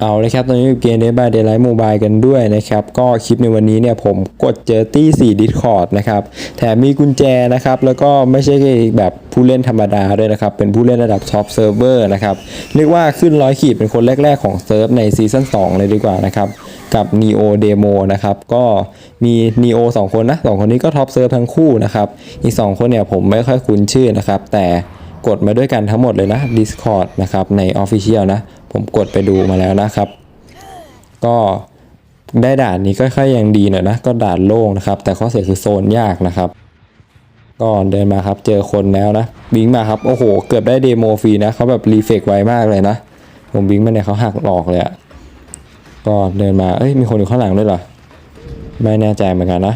เอาเลยครับตอนนี้อยู่เกม Dead by Daylight Mobile กันด้วยนะครับ ก็คลิปในวันนี้เนี่ยผมกดเจอตี้4 Discord นะครับ แถมมีกุญแจนะครับ แล้วก็ไม่ใช่แบบผู้เล่นธรรมดาด้วยนะครับ เป็นผู้เล่นระดับท็อปเซิร์ฟเวอร์นะครับ เรียกว่าขึ้นร้อยขีดเป็นคนแรก ๆ ของเซิร์ฟในซีซั่น2 เลยดีกว่านะครับ กับ Neo Demo นะครับ ก็มี Neo 2 คนนะสองคนนี้ก็ท็อปเซิร์ฟทั้งคู่นะครับ อีก 2 คนเนี่ยผมไม่ค่อยคุ้นชื่อนะครับ แต่กดมาด้วยกันทั้งหมดเลยนะ Discord นะครับใน Official นะ ผมกดไปดูมาแล้วนะครับ ก็ได้ด่านนี้ก็ค่อยยังดีหน่อยนะ ก็ด่านโล่งนะครับ แต่ข้อเสียคือโซนยากนะครับ ก็เดินมาครับเจอคนแล้วนะบิงมาครับโอ้โห เกือบได้เดโมฟรีนะเขาแบบรีเฟกไวมากเลยนะ ผมบิงมาเนี่ยเขาหักหลอกเลยอะก็เดินมาเอ้ยมีคนอยู่ข้างหลังด้วยเหรอไม่แน่ใจเหมือนกันนะ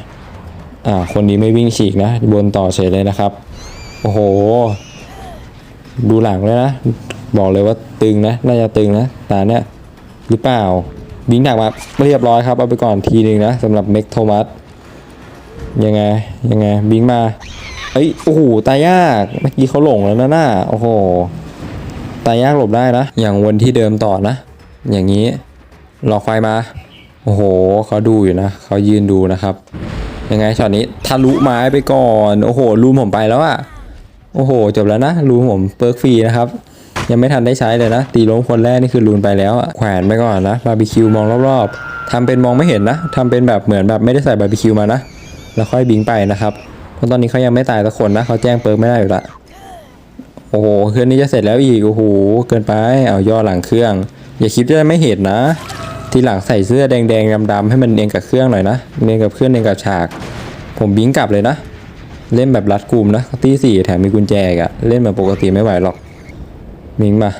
อ่าคนนี้ไม่วิ่งฉีกนะบนต่อเฉยเลยนะครับ โอ้โห ดูหลังเลยนะ บอกเลยว่าตึงนะ น่าจะตึงนะตาเนี่ยหรือเปล่าบิงหนักมาเรียบร้อยครับ เอาไปก่อนทีหนึ่งนะสำหรับเมกโทมัสยังไง ยังไง บิงมาเอ้ยโอ้โหตายยาก เมื่อกี้เขาหลงแล้วนะน่าโอ้โหตายยากหลบได้นะ อย่างวนที่เดิมต่อนะ อย่างนี้รอกไฟมา โอ้โหเขาดูอยู่นะเขายืนดูนะครับ ยังไงช็อตนี้ทะลุไม้ไปก่อน โอ้โหลูมผมไปแล้วอะโอ้โห จบแล้วนะลูมผมเปิร์กฟรีนะครับ ยังไม่ทันได้ใช้เลยนะ ตีล้มคนแรกนี่คือลูนไปแล้วอะแขวนไปก่อนนะบาร์บีคิวมองรอบๆทำเป็นมองไม่เห็นนะทำเป็นแบบเหมือนแบบไม่ได้ใส่บาร์บีคิวมานะ แล้วค่อยบิงไปนะครับเพราะตอนนี้เขายังไม่ตายสักคนนะเขาแจ้งเปิร์กไม่ได้อยู่ละโอ้โหเครื่องนี้จะเสร็จแล้วอีกโอ้โหเกินไปเอาย่อหลังเครื่อง อย่าคิดว่าจะไม่เห็นนะ ทีหลังใส่เสื้อแดงๆดำๆให้มันเรียงกับเครื่องหน่อยนะเรียงกับเครื่องเรียงกับฉาก ผมบิงกลับเลยนะเล่นแบบรัดกลุ่มนะตีสี่แถมมีกุญแจอีกอะเล่นแบบปกติไม่ไหวหรอก บิงมา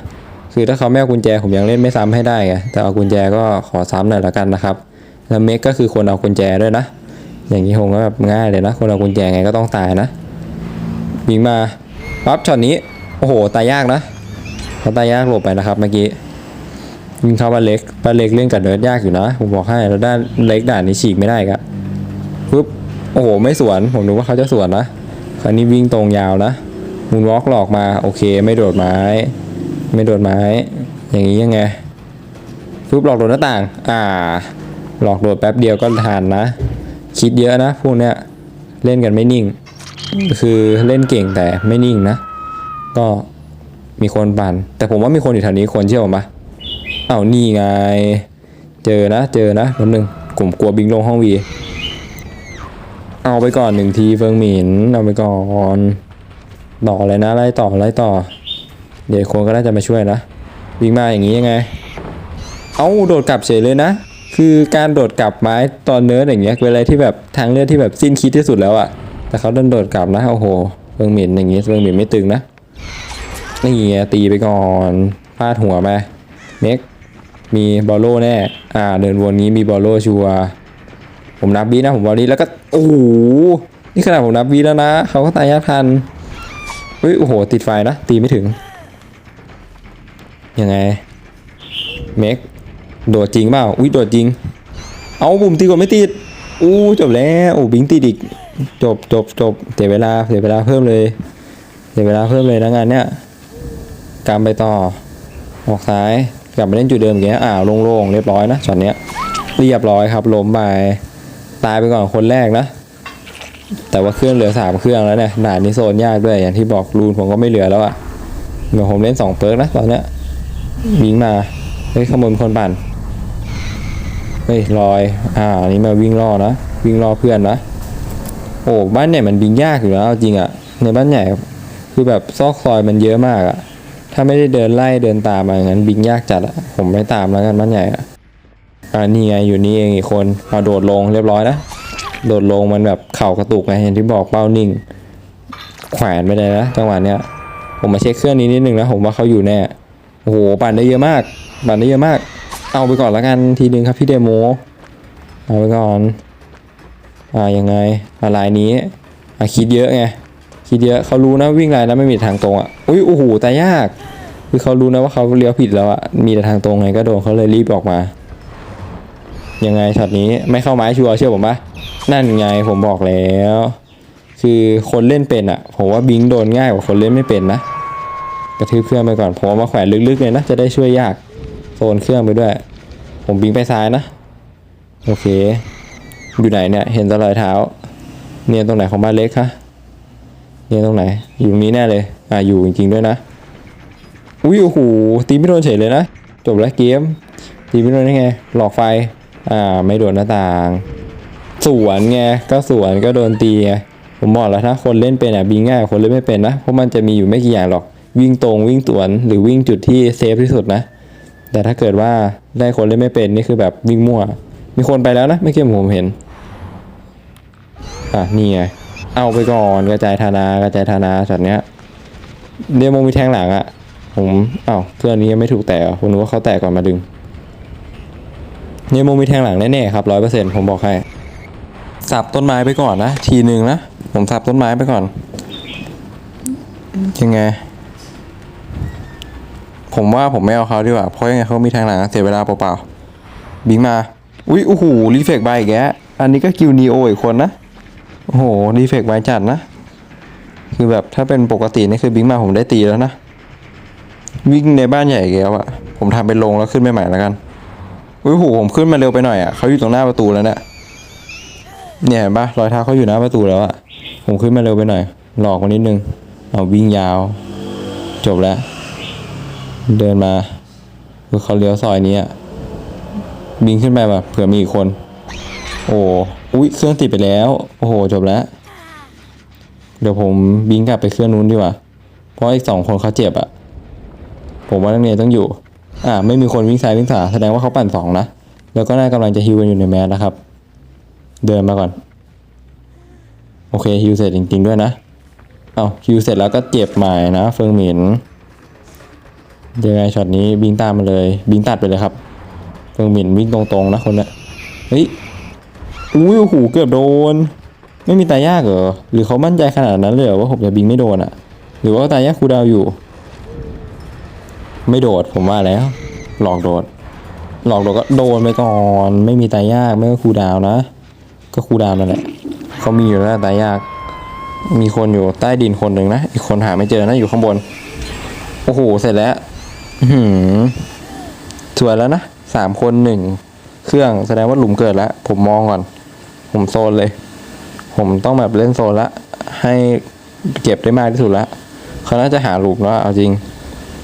คือถ้าเขาไม่เอากุญแจผมยังเล่นไม่ซ้ำให้ได้ไงแต่เอากุญแจก็ขอซ้ำหน่อยละกันนะครับ แล้วเมกก็คือคนเอากุญแจด้วยนะ อย่างนี้ผมก็แบบง่ายเลยนะ คนเอากุญแจไงก็ต้องตายนะบิงมาปั๊บช็อตนี้โอ้โหตายยากนะเขาตายยากหลบไปนะครับเมื่อกี้ยิงเข้าบ้าเล็กบ้าเล็กเล่นกับเนิร์ดยากอยู่นะผมบอกให้แล้วด้านเล็กด่านนี้ฉีกไม่ได้ครับปุ๊บโอ้โหไม่สวนผมนึกว่าเขาจะสวนนะคราวนี้วิ่งตรงยาวนะมูนวอล์กหลอกมาโอเคไม่โดดไม้ ไม่โดดไม้ อย่างนี้ยังไงปุ๊บหลอกโดดหน้าต่าง อ่า หลอกโดดแป๊บเดียวก็ทันนะ คิดเยอะนะพวกเนี้ยเล่นกันไม่นิ่ง คือเล่นเก่งแต่ไม่นิ่งนะ ก็มีคนปั่น แต่ผมว่ามีคนอยู่แถวนี้คนเชื่อผมปะเอาวนี่ไง เจอนะ เจอนะแป๊บนึงผมกลัวบิงลงห้องวี เอาไปก่อนหนึ่งทีเฟิงหมิน เอาไปก่อน ต่อเลยนะ ไล่ต่อ ไล่ต่อ เดี๋ยวคนก็น่าจะมาช่วยนะวิ่งมาอย่างนี้ยังไง เอาโดดกลับเฉยเลยนะ คือการโดดกลับไม้ตอนเนิร์ดอย่างเงี้ยเป็นอะไรที่แบบทางเลือกที่แบบสิ้นคิดที่สุดแล้วอะแต่เขาดันโดดกลับนะโอ้โหเฟิงหมินอย่างงี้เฟิงหมินไม่ตึงนะนี่ตีไปก่อนฟาดหัวไปเน็กมีบอลโล่แน่อ่าเดินวนนี้มีบอลโล่ชัวผมนับบีนะผมบอลนี้แล้วก็โอ้โหนี่ขนาดผมนับบีแล้วนะเขาก็ตายยากทันเฮ้ยโอ้โหติดไฟนะตีไม่ถึง ยังไงเมกโดดจริงเปล่าอุ้ยโดดจริง เอาบุ่มตีกดไม่ติดอู้จบแล้วโอ้บิงติดอีกจบจบจบเสียเวลาเสียเวลาเพิ่มเลยเสียเวลาเพิ่มเลยนะงานเนี้ยกำไปต่อออกซ้ายกลับมาเล่นจุดเดิมอย่างเงี้ยอ่าวโล่งๆเรียบร้อยนะช็อตเนี้ยเรียบร้อยครับล้มไปตายไปก่อนคนแรกนะ แต่ว่าเครื่องเหลือสามเครื่องแล้วเนี่ยด่านี้โซนยากด้วยอย่างที่บอกรูนผมก็ไม่เหลือแล้วอะเดี๋ยวผมเล่นสองเปิร์กนะตอนเนี้ย บิงมา เฮ้ยขโมยคนปั่น เฮ้ยลอย อ่าอันนี้มาวิ่งล่อนะ วิ่งล่อเพื่อนนะ โอ้บ้านใหญ่มันบิงยากอยู่แล้วเอาจริงอะในบ้านใหญ่คือแบบซอกซอยมันเยอะมากอะถ้าไม่ได้เดินไล่เดินตามมาอย่างนั้นบิงยากจัดอะผมไม่ตามแล้วกันบ้านใหญ่อะอ่านี่ไงอยู่นี่เองอีกคนเอาโดดลงเรียบร้อยนะ โดดลงมันแบบเข่ากระตุกไงอย่างที่บอกเป้านิ่ง แขวนไปเลยนะจังหวะเนี้ยผมมาเช็คเครื่องนี้นิดนึงนะผมว่าเขาอยู่แน่ โอ้โหปั่นได้เยอะมากปั่นได้เยอะมาก เอาไปก่อนละกันทีนึงครับพี่เดโมเอาไปก่อนอ่ายังไงอะไรนี้อะคิดเยอะไงคิดเยอะเขารู้นะวิ่งลน์แล้วไม่มีทางตรงอะอุ้ยโอ้โหแต่ยากคือเขารู้นะว่าเขาเลี้ยวผิดแล้วอะมีแต่ทางตรงไงก็โดนเขาเลยรีบออกมา ยังไงช็อตนี้ไม่เข้าไม้ชัวร์เชื่อผมปะนั่นไงผมบอกแล้ว คือคนเล่นเป็นอะผมว่าบิงโดนง่ายกว่าคนเล่นไม่เป็นนะ ระทืบเครื่องไปก่อนผมเอามาแขวนลึกๆเลยนะจะได้ช่วยยากโซนเครื่องไปด้วย ผมบิงไปซ้ายนะโอเค อยู่ไหนเนี่ยเห็นตรอยเท้า เนี่ยตรงไหนของบ้านเล็กคะเนี่ยตรงไหน อยู่ตรงนี้แน่เลยอ่าอยู่จริงๆด้วยนะอุ้ยโอ้โหตีไม่โดนเฉยเลยนะจบแล้วเกมตีไม่โดนได้ไง หลอกไฟอ่าไม่โดนหน้าต่าง สวนไงก็สวนก็โดนตีไงผมบอกแล้วถ้าคนเล่นเป็นอะบิงง่ายคนเล่นไม่เป็นนะเพราะมันจะมีอยู่ไม่กี่อย่างหรอก วิ่งตรงวิ่งสวนหรือวิ่งจุดที่เซฟที่สุดนะ แต่ถ้าเกิดว่าได้คนเล่นไม่เป็นนี่คือแบบวิ่งมั่ว มีคนไปแล้วนะไม่เกี่ยวผมเห็นอะนี่ไงเอาไปก่อนกระจายธานากระจายธานาช็อตเนี้ยเดโมมีแทงหลังอะผมอ้าวเครื่องนี้ยังไม่ถูกแตะเหรอผมนึกว่าเขาแตะก่อนมาดึงเดโมมีแทงหลังแน่ๆครับร้อยเปอร์เซ็นต์ผมบอกให้สับต้นไม้ไปก่อนนะ ทีหนึ่งนะ ผมสับต้นไม้ไปก่อน ยังไง ผมว่าผมไม่เอาเขาดีกว่า เพราะยังไงเขามีทางหลังเสียเวลาเปล่าๆบิงมา อุ้ยโอ้โหรีเฟกใบอีกแกอันนี้ก็กิวนีโออีกคนนะ โอ้โหรีเฟกใบจัดนะ คือแบบถ้าเป็นปกตินี่คือบิงมาผมได้ตีแล้วนะ วิ่งในบ้านใหญ่อีกแล้วอะผมทำเป็นโรงแล้วขึ้นไปใหม่แล้วกันอุ้ยโหผมขึ้นมาเร็วไปหน่อยอะเขาอยู่ตรงหน้าประตูแล้วเนี่ยเนี่ยเห็นปะรอยเท้าเขาอยู่หน้าประตูแล้วอะผมขึ้นมาเร็วไปหน่อย หลอกมานิดนึงเอาวิ่งยาว จบแล้ว เดินมาคือเขาเลี้ยวซอยนี้อะบิงขึ้นไปแบบเผื่อมีอีกคน โอ้อุ้ยเครื่องติดไปแล้ว โอ้โหจบแล้ว เดี๋ยวผมบิงกลับไปเครื่องนู้นดีกว่า เพราะอีกสองคนเขาเจ็บอะผมว่านักเรียนต้องอยู่ อ่า ไม่มีคนวิ่งซ้ายวิ่งขวาแสดงว่าเขาปั่นสองนะ แล้วก็น่ากำลังจะฮิวกันอยู่ในแมสนะครับ เดินมาก่อน โอเคฮิวเสร็จจริง ๆ ด้วยนะ เอาฮิวเสร็จแล้วก็เจ็บใหม่นะ เฟิงหมิน ยังไงช็อตนี้บิงตามมาเลย บิงตัดไปเลยครับเฟิงหมินวิ่งตรงๆนะคนเนี้ยเฮ้ยอุ้ยโอ้โหเกือบโดน ไม่มีตายยากเหรอหรือเขามั่นใจขนาดนั้นเลยเหรอว่าผมจะบิงไม่โดนอะหรือว่าตายยากครูดาวอยู่ ไม่โดดผมว่าแล้ว หลอกโดด หลอกโดดก็โดนไปก่อน ไม่มีตายยากไม่ก็ครูดาวนะ ก็ครูดาวนั่นแหละเขามีอยู่แล้วตายยาก มีคนอยู่ใต้ดินคนหนึ่งนะอีกคนหาไม่เจอนะอยู่ข้างบนโอ้โหเสร็จแล้ว หือสวยแล้วนะสามคนหนึ่งเครื่องแสดงว่าหลุมเกิดแล้ว ผมมองก่อน ผมโซนเลย ผมต้องแบบเล่นโซนละ ให้เก็บได้มากที่สุดละเขาน่าจะหาหลุมแล้วเอาจริง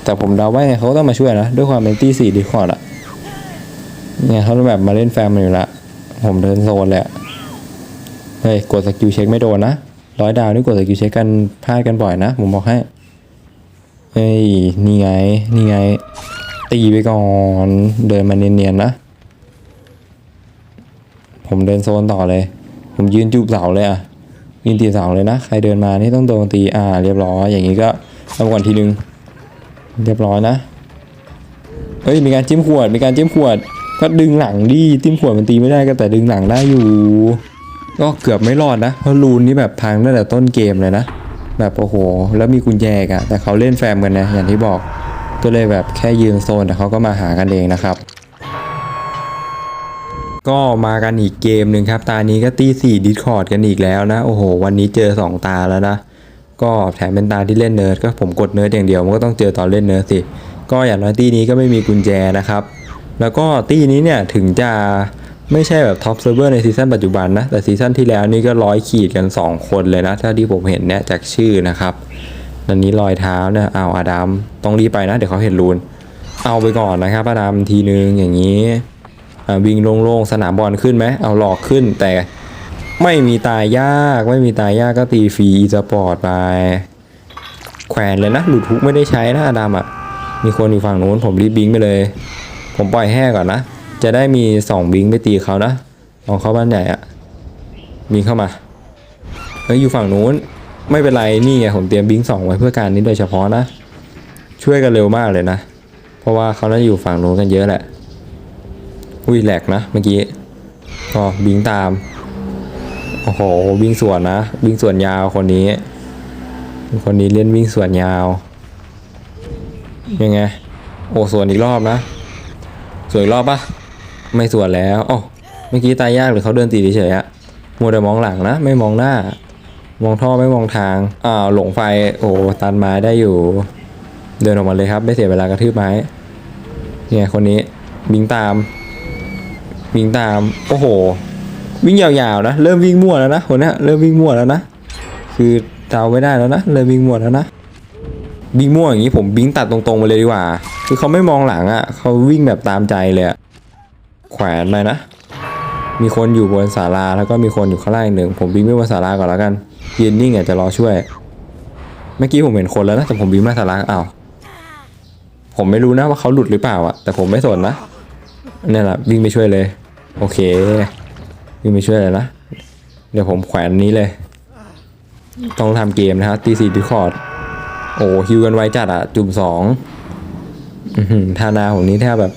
แต่ผมเดาว่าไงเขาต้องมาช่วยนะ ด้วยความเป็นตีสี่ดีคอร์ดอะเนี่ยเขาแบบมาเล่นแฟมมาอยู่ละผมเดินโซนเลยอะเฮ้ยกดสกิลเช็คไม่โดนนะร้อยดาวนี่กดสกิลเช็คกันพลาดกันบ่อยนะ ผมบอกให้ เฮ้ย นี่ไง นี่ไง ตีไปก่อน เดินมาเนียนๆนะ ผมเดินโซนต่อเลย ผมยืนจูบเสาเลยอะยืนตีเสาเลยนะ ใครเดินมานี่ต้องโดนตี อ่า เรียบร้อย อย่างนี้ก็ทำก่อนทีนึง เรียบร้อยนะเอ้ย มีการจิ้มขวด มีการจิ้มขวด ก็ดึงหลังดิจิ้มขวดมันตีไม่ได้ก็แต่ดึงหลังได้อยู่ ก็เกือบไม่รอดนะ เพราะรูนนี่แบบพังตั้งแต่ต้นเกมเลยนะ แบบโอ้โห แล้วมีกุญแจอีกอะแต่เขาเล่นแฟมกันนะอย่างที่บอกก็เลยแบบแค่ยืนโซนแต่เขาก็มาหากันเองนะครับ ก็มากันอีกเกมหนึ่งครับ ตานี้ก็ตีสี่ดิสคอร์ดกันอีกแล้วนะ โอ้โห วันนี้เจอ 2 ตาแล้วนะ ก็แถมเป็นตาที่เล่นเนิร์ดก็ผมกดเนิร์ดอย่างเดียวมันก็ต้องเจอตอนเล่นเนิร์ดสิ ก็อย่างน้อยตีนี้ก็ไม่มีกุญแจนะครับ แล้วก็ตีนี้เนี่ยถึงจะ ไม่ใช่แบบท็อปเซิร์ฟเวอร์ในซีซั่นปัจจุบันนะ แต่ซีซั่นที่แล้วนี่ก็ร้อยขีดกัน 2 คนเลยนะ ถ้าที่ผมเห็นเนี่ยจากชื่อนะครับอันนี้รอยเท้าเนี่ยเอาอาดัมต้องรีบไปนะ เดี๋ยวเขาเห็นรูน เอาไปก่อนนะครับอาดัมทีนึงอย่างนี้วิ่งโล่งๆสนามบอลขึ้นไหมเอาหลอกขึ้นแต่ไม่มีตายยากไม่มีตายยากก็ตีฟรีสปอร์ตไป แขวนเลยนะหลุดฮุกไม่ได้ใช้นะอาดัมอะมีคนอยู่ฝั่งนู้นผมรีบบิงไปเลย ผมปล่อยแห้ก่อนนะ จะได้มีสองบิงไปตีเขานะเอาเข้าบ้านใหญ่อะบิงเข้ามาเฮ้ยอยู่ฝั่งนู้นไม่เป็นไรนี่ไงผมเตรียมบิงสองไว้เพื่อการนี้โดยเฉพาะนะ ช่วยกันเร็วมากเลยนะ เพราะว่าเขาน่าอยู่ฝั่งนู้นกันเยอะแหละอุ้ยแหลกนะเมื่อกี้ก็บิงตามโอ้โหวิ่งสวนนะวิ่งสวนยาวคนนี้ คนนี้เล่นวิ่งสวนยาวยังไงโอ้สวนอีกรอบนะสวนอีกรอบปะ ไม่สวนแล้วอ๋อเมื่อกี้ตายยากหรือเขาเดินตีเฉยๆอะมัวแต่มองหลังนะ ไม่มองหน้า มองท่อไม่มองทางอ้าวหลงไฟ โอ้ตันไม้ได้อยู่ เดินออกมาเลยครับ ไม่เสียเวลากระทืบไม้ เนี่ยคนนี้บิงตามวิ่งตาม โอ้โห วิ่งยาวๆนะ เริ่มวิ่งมั่วแล้วนะคนนี้เริ่มวิ่งมั่วแล้วนะ คือเดาไม่ได้แล้วนะ เริ่มวิ่งมั่วแล้วนะวิ่งมั่วอย่างนี้ผมวิ่งตัดตรงๆไปเลยดีกว่า คือเขาไม่มองหลังอะ่ะเขาวิ่งแบบตามใจเลยอะ แขวนไปนะ มีคนอยู่บนศาลาแล้วก็มีคนอยู่ข้างล่างอีกหนึ่ง ผมวิ่งไปบนศาลาก่อนแล้วกันยืนนิ่งอะจะรอช่วย เมื่อกี้ผมเห็นคนแล้วนะแต่ผมวิ่งมาศาลาอ้าวผมไม่รู้นะว่าเขาหลุดหรือเปล่าอะแต่ผมไม่สนนะนี่แหละวิ่งไปช่วยเลย โอเควิ่งไปช่วยเลยนะ เดี๋ยวผมแขวนนี้เลย ต้องทำเกมนะฮะตีสี่ดิคอร์ดโอ้ฮิวกันไวจัดอะจุ่มสองอื้อหือทานาของนี้แทบแบบ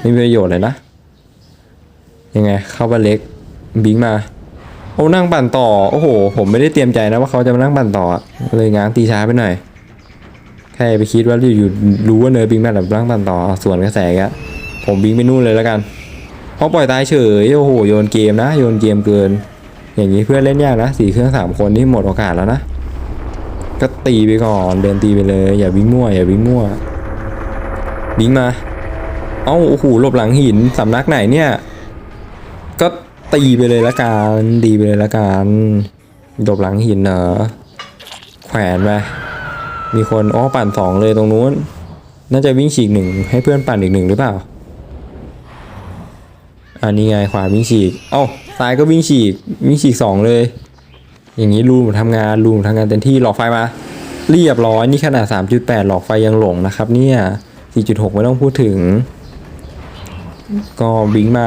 ไม่มีประโยชน์เลยนะ ยังไง เข้าบ้านเล็กบิงมาโอ้นั่งปั่นต่อโอ้โห ผมไม่ได้เตรียมใจนะว่าเขาจะมานั่งปั่นต่อเลยง้างตีช้าไปหน่อยแค่ไปคิดว่าอยู่ๆรู้ว่าเนิร์ดบิงแบบนั่งปั่นต่อส่วนกระแสกะผมบิงไปนู่นเลยแล้วกันเพราะปล่อยตายเฉยโอ้โหโยนเกมนะโยนเกมเกิน อย่างนี้เพื่อนเล่นยากนะสี่เครื่องสามคนนี่หมดโอกาสแล้วนะก็ตีไปก่อนเดินตีไปเลย อย่าวิ่งมั่วอย่าวิ่งมั่วบิงมาเอ้าโอ้โหหลบหลังหินสำนักไหนเนี่ย ตีไปเลยละกันตีไปเลยละกันหลบหลังหินเหรอแขวนไปมีคนอ้อปั่นสองเลยตรงนู้น น่าจะวิ่งฉีกหนึ่งให้เพื่อนปั่นอีกหนึ่งหรือเปล่า อันนี้ไงขวาวิ่งฉีก เอ้าซ้ายก็วิ่งฉีกวิ่งฉีกสองเลย อย่างนี้รูมทำงานรูมทำงานเต็มที่หลอกไฟมาเรียบร้อยนี่ขนาด 3.8 หลอกไฟยังหลงนะครับ เนี่ย 4.6 ไม่ต้องพูดถึง ก็บิงมา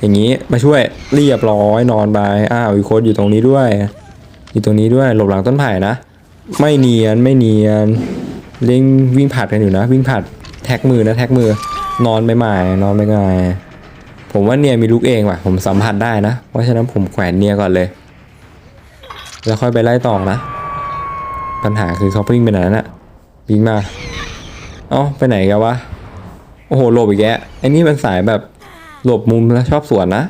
อย่างนี้มาช่วยเรียบร้อยนอนไปอ้าวอีกคนอยู่ตรงนี้ด้วย อยู่ตรงนี้ด้วยหลบหลังต้นไผ่นะ ไม่เนียนไม่เนียนเล่งวิ่งผัดกันอยู่นะ วิ่งผัดแท็กมือนะแท็กมือนอนไปใหม่นอนไปไงผมว่าเนียมีลูกเองว่ะ ผมสัมผัสได้นะ เพราะฉะนั้นผมแขวนเนียก่อนเลย แล้วค่อยไปไล่ต่อนะ ปัญหาคือเขาวิ่งไปไหนน่ะวิ่งมาเอ้าไปไหนกันวะโอ้โหหลบอีกแกไอ้นี่มันสายแบบ หลบมุมแล้วชอบสวนนะ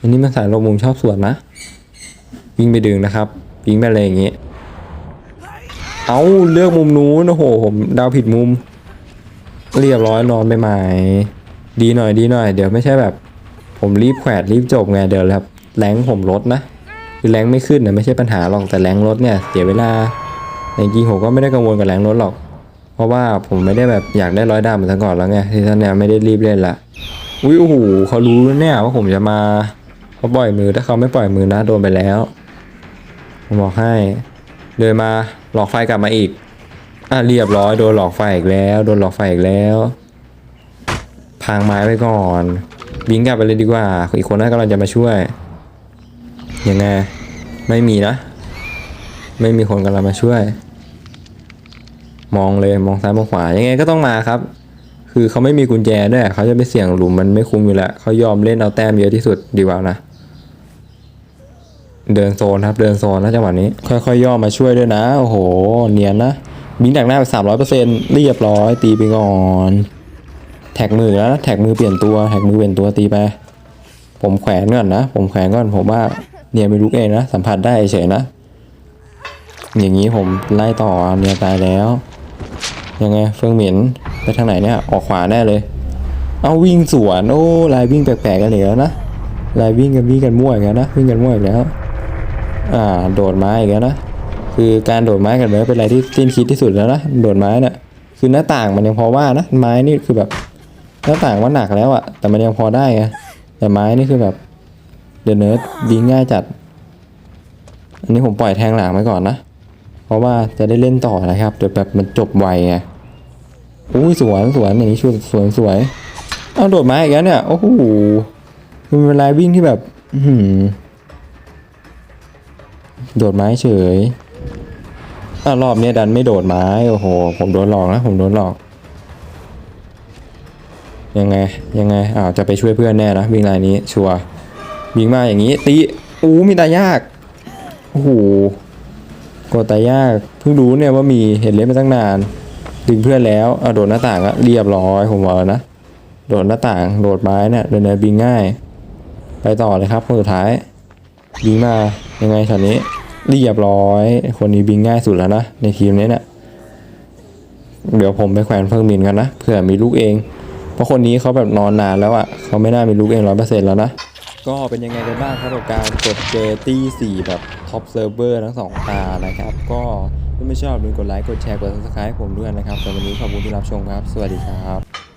อันนี้มันสายหลบมุมชอบสวนนะ วิ่งไปดึงนะครับ วิ่งไปอะไรอย่างงี้เอาเลือกมุมนู้นโอ้โหผมดาวผิดมุม เรียบร้อยนอนไปใหม่ดีหน่อยดีหน่อย เดี๋ยวไม่ใช่แบบ ผมรีบแขวดรีบจบไงเดี๋ยวแบบแรงผมลดนะคือแรงไม่ขึ้นนะไม่ใช่ปัญหาหรอกแต่แรงลดเนี่ยเสียเวลาแต่จริงผมก็ไม่ได้กังวลกับแรงลดหรอก เพราะว่าผมไม่ได้แบบอยากได้ร้อยดาวเหมือนแต่ก่อนแล้วไงที่ท่านเนี่ยไม่ได้รีบเล่นละ อุ้ยโอ้โหเขารู้แล้วเนี่ยว่าผมจะมาเขาปล่อยมือถ้าเขาไม่ปล่อยมือนะโดนไปแล้ว ผมบอกให้ เดินมาหลอกไฟกลับมาอีก อะเรียบร้อยโดนหลอกไฟอีกแล้ว โดนหลอกไฟอีกแล้ว พังไม้ไปก่อนบิงกลับไปเลยดีกว่า อีกคนนั้นกำลังจะมาช่วยยังไงไม่มีนะ ไม่มีคนกำลังมาช่วย มองเลยมองซ้ายมองขวายังไงก็ต้องมาครับ คือเขาไม่มีกุญแจด้วยเขาจะไปเสี่ยงหลุมมันไม่คุ้มอยู่แล้วเขายอมเล่นเอาแต้มเยอะที่สุดดีกว่านะ เดินโซนครับ เดินโซนนะจังหวะนี้ ค่อยๆย่อมาช่วยด้วยนะ โอ้โห เนียนนะบิงดักหน้าไปสามร้อยเปอร์เซ็นต์เรียบร้อย ตีไปก่อน แท็กมือแล้วนะแท็กมือเปลี่ยนตัวแท็กมือเปลี่ยนตัวตีไปผมแขวนก่อนนะ ผมแขวนก่อนผมว่าเนี่ยไม่ลุกเองนะสัมผัสได้เฉยนะ อย่างนี้ผมไล่ต่อเนี่ยตายแล้ว ยังไงเฟืองเหม็นไปทางไหนเนี่ยออกขวาแน่เลย เอาวิ่งสวนโอ้ลายวิ่งแปลกๆกันอีกแล้วนะลายวิ่งกันวิ่งกันมั่วอีกแล้วนะวิ่งกันมั่วอีกแล้วอ่าโดดไม้อีกแล้วนะคือการโดดไม้กันเนื้อเป็นอะไรที่สิ้นคิดที่สุดแล้วนะโดดไม้นี่ยคือหน้าต่างมันยังพอว่านะไม้นี่คือแบบหน้าต่างว่าหนักแล้วอะแต่มันยังพอได้ไงแต่ไม้นี่คือแบบเดอะเนิร์ดยิงง่ายจัด อันนี้ผมปล่อยแทงหลังไว้ก่อนนะ เพราะว่าจะได้เล่นต่อนะครับเดี๋ยวแบบมันจบไวไงอุ้สวนสวนอย่างนี้ช่วยสวนสวยเอาโดดไม้อีกแล้วเนี่ยโอ้โหมันเป็นลายวิ่งที่แบบอื้อหือโดดไม้เฉยอะรอบเนี้ยดันไม่โดดไม้โอ้โห ผมโดนหลอกนะผมโดนหลอก ยังไงยังไงอ้าวจะไปช่วยเพื่อนแน่นะวิ่งลายนี้ชัววิ่งมาอย่างนี้ตีอู้มีตายากโอ้โห กดตายากเพิ่งรู้เนี่ยว่ามีเห็นเล่นมาตั้งนาน ดึงเพื่อนแล้วเอาโดดหน้าต่างอะเรียบร้อยผมบอกแล้วนะ โดดหน้าต่าง โดดไม้เนี่ยเดินเดินบิงง่าย ไปต่อเลยครับคนสุดท้ายบิงมายังไงช็อตนี้เรียบร้อย คนนี้บิงง่ายสุดแล้วนะในทีมนี้เนี่ยเดี๋ยวผมไปแขวนเพิ่งบินกันนะเผื่อมีลูกเอง เพราะคนนี้เขาแบบนอนนานแล้วอะ่ะเขาไม่น่ามีลูกเองร้อยเปอร์เซ็นต์แล้วนะ ก็เป็นยังไงกันบ้างครับกับการกดเจอตี้สี่แบบท็อปเซิร์ฟเวอร์ทั้งสองตานะครับ ก็ถ้าไม่ชอบอย่าลืมกดไลค์กดแชร์กด subscribe ให้ผมด้วยนะครับแต่วันนี้ขอบคุณที่รับชมครับ สวัสดีครับ